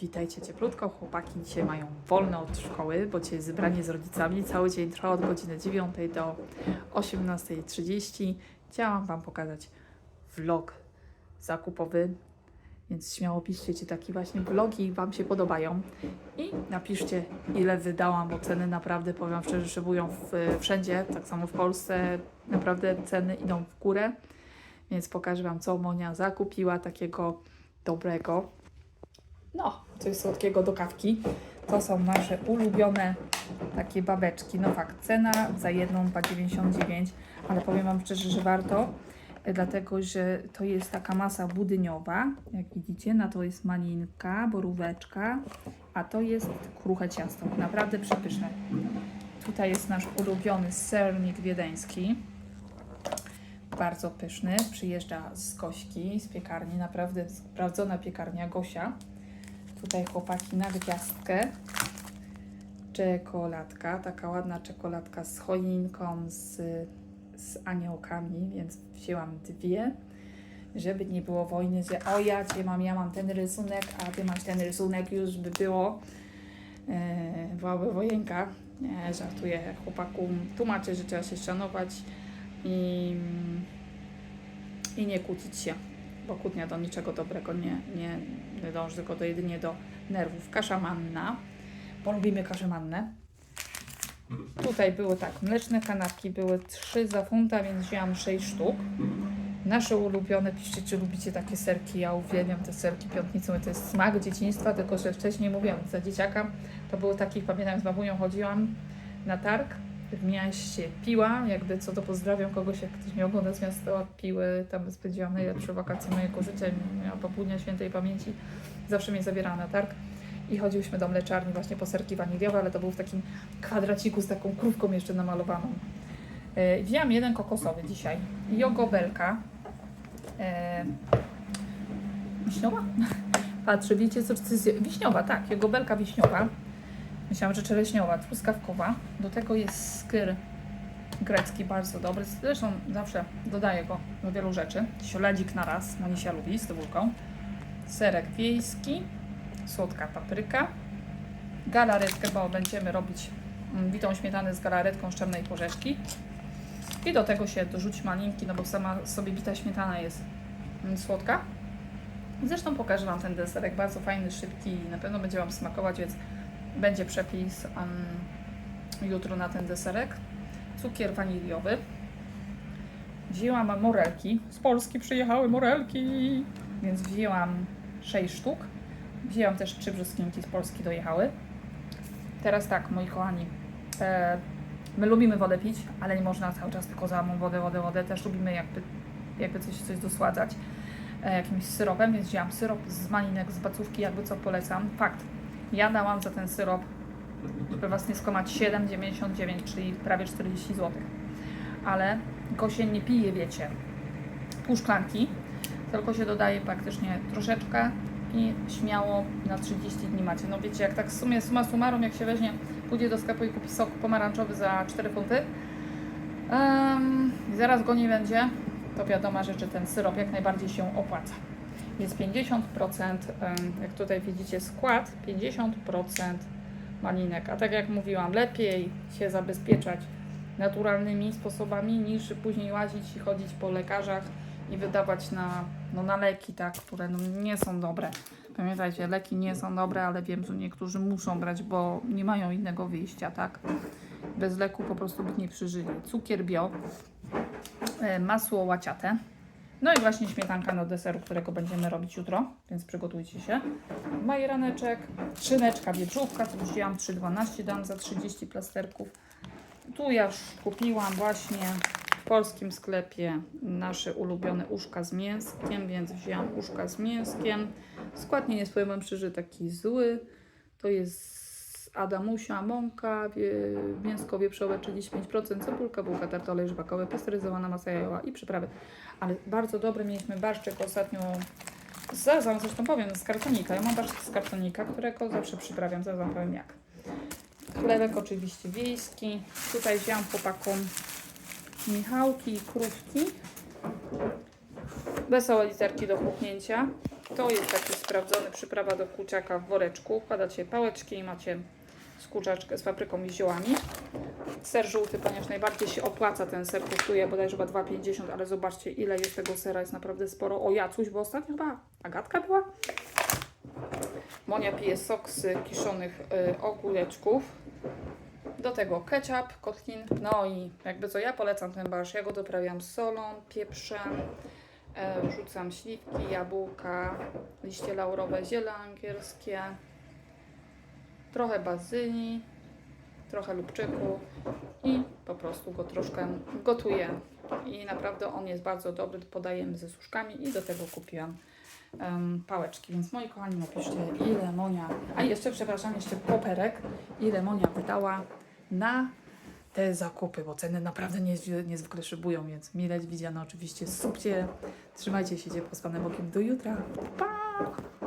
Witajcie cieplutko, chłopaki dzisiaj mają wolne od szkoły, bo dzisiaj zebranie z rodzicami. Cały dzień trwa od godziny 9 do 18.30. Chciałam Wam pokazać vlog zakupowy, więc śmiało piszcie, czy takie właśnie vlogi Wam się podobają. I napiszcie, ile wydałam, bo ceny naprawdę, powiem szczerze, szybują w, wszędzie, tak samo w Polsce. Naprawdę ceny idą w górę, więc pokażę Wam, co Monia zakupiła takiego dobrego. No, coś słodkiego do kawki. To są nasze ulubione takie babeczki. No fakt, cena za jedną 2,99, ale powiem Wam szczerze, że warto, e, dlatego że to jest taka masa budyniowa, jak widzicie, na to jest malinka, boróweczka, a to jest kruche ciasto. Naprawdę przepyszne. Tutaj jest nasz ulubiony sernik wiedeński. Bardzo pyszny. Przyjeżdża z Gośki, z piekarni. Naprawdę sprawdzona piekarnia Gosia. Tutaj chłopaki na gwiazdkę. Czekoladka, taka ładna czekoladka z choinką, z, z aniołkami, więc wzięłam dwie, żeby nie było wojny, że o ja cię mam, ja mam ten rysunek, a ty masz ten rysunek, już by było. E, byłaby wojenka. Nie, żartuję chłopakom. Tłumaczę, że trzeba się szanować i, i nie kłócić się bo kłótnia do niczego dobrego nie, nie, nie dąży, tylko do jedynie do nerwów. Kasza manna, bo lubimy kaszę mannę. Tutaj były tak, mleczne kanapki były 3 za funta, więc wzięłam 6 sztuk. Nasze ulubione, piszcie, czy lubicie takie serki, ja uwielbiam te serki piątnicowe, to jest smak dzieciństwa, tylko że wcześniej mówiłam, za dzieciaka to było takich, pamiętam z babunią chodziłam na targ, w mieście piła, jakby co to pozdrawiam kogoś, jak ktoś mnie ogląda z miasta piły, tam spędziłam najlepsze wakacje mojego życia, miała babunia świętej pamięci, zawsze mnie zabierała na targ. I chodziłyśmy do mleczarni właśnie po serki waniliowe, ale to był w takim kwadraciku z taką krówką jeszcze namalowaną. Yy, wzięłam jeden kokosowy dzisiaj, jogobelka, yy, wiśniowa? Patrzę, wiecie co, to jest wiśniowa, tak, jogobelka wiśniowa, Myślałam, że czereśniowa, truskawkowa. Do tego jest skyr grecki, bardzo dobry. Zresztą zawsze dodaję go do wielu rzeczy. Śledzik na raz, Monisia lubi z cebulką. Serek wiejski, słodka papryka. Galaretkę, bo będziemy robić mm, bitą śmietanę z galaretką, szczemnej porzeczki. I do tego się dorzuci malinki, no bo sama sobie bita śmietana jest mm, słodka. Zresztą pokażę Wam ten deserek, bardzo fajny, szybki i na pewno będzie Wam smakować, więc będzie przepis um, jutro na ten deserek. Cukier waniliowy. Wzięłam morelki. Z Polski przyjechały morelki, więc wzięłam 6 sztuk. Wzięłam też trzy brzoskwinki z Polski dojechały. Teraz tak, moi kochani. E, my lubimy wodę pić, ale nie można cały czas tylko samą wodę, wodę, wodę. Też lubimy jakby, jakby coś, coś dosładzać e, jakimś syropem, więc wzięłam syrop z malinek, z bacówki, jakby co polecam. Fakt, ja dałam za ten syrop, żeby Was nie skłamać, 7,99, czyli prawie 40 zł. Ale go się nie pije, wiecie, pół szklanki, tylko się dodaje praktycznie troszeczkę i śmiało na 30 dni macie. No wiecie, jak tak w sumie suma summarum, jak się weźmie, pójdzie do sklepu i kupi sok pomarańczowy za 4 funty, um, zaraz go nie będzie, to wiadomo, że czy ten syrop jak najbardziej się opłaca jest 50%, jak tutaj widzicie skład, 50% malinek. A tak jak mówiłam, lepiej się zabezpieczać naturalnymi sposobami niż później łazić i chodzić po lekarzach i wydawać na, no, na leki, tak, które no, nie są dobre. Pamiętajcie, leki nie są dobre, ale wiem, że niektórzy muszą brać, bo nie mają innego wyjścia, tak? Bez leku po prostu by nie przeżyli. Cukier bio, e, masło łaciate, no i właśnie śmietanka do deseru, którego będziemy robić jutro, więc przygotujcie się. Majeraneczek, szyneczka, wieczówka, już wzięłam 3,12, dam za 30 plasterków. Tu ja już kupiłam właśnie w polskim sklepie nasze ulubione uszka z mięskiem, więc wzięłam uszka z mięskiem. Skład nie jest, powiem szczerze, taki zły. To jest Adamusia, mąka, mięsko wieprzowe 35%, cebulka, bułka, tarta, olej pasteryzowana masa jajowa i przyprawy. Ale bardzo dobre mieliśmy barszczyk ostatnio zaraz wam zresztą powiem, z kartonika. Ja mam barszczyk z kartonika, którego zawsze przyprawiam, zaraz wam powiem jak. Chlebek oczywiście wiejski. Tutaj wziąłam chłopakom Michałki i krówki. Wesołe literki do chłopnięcia. To jest taki sprawdzony przyprawa do kurczaka w woreczku. Wkładacie pałeczki i macie z kurczaczkę z papryką i ziołami. Ser żółty, ponieważ najbardziej się opłaca ten ser, kosztuje bodajże chyba 2,50, ale zobaczcie ile jest tego sera, jest naprawdę sporo. O Jacuś, bo ostatnio chyba Agatka była. Monia pije sok z kiszonych y, ogóreczków. Do tego ketchup, kotlin, no i jakby co ja polecam ten barsz, ja go doprawiam solą, pieprzem, e, wrzucam śliwki, jabłka, liście laurowe, ziele angielskie, trochę bazylii, trochę lubczyku i po prostu go troszkę gotuję. I naprawdę on jest bardzo dobry, podajemy ze suszkami i do tego kupiłam em, pałeczki. Więc moi kochani, napiszcie ile Monia, a jeszcze przepraszam, jeszcze koperek, ile Monia wydała na te zakupy, bo ceny naprawdę niezwykle, niezwykle szybują, więc mile widziano oczywiście subcie. Trzymajcie się ciepło z Panem Bokiem do jutra. Pa!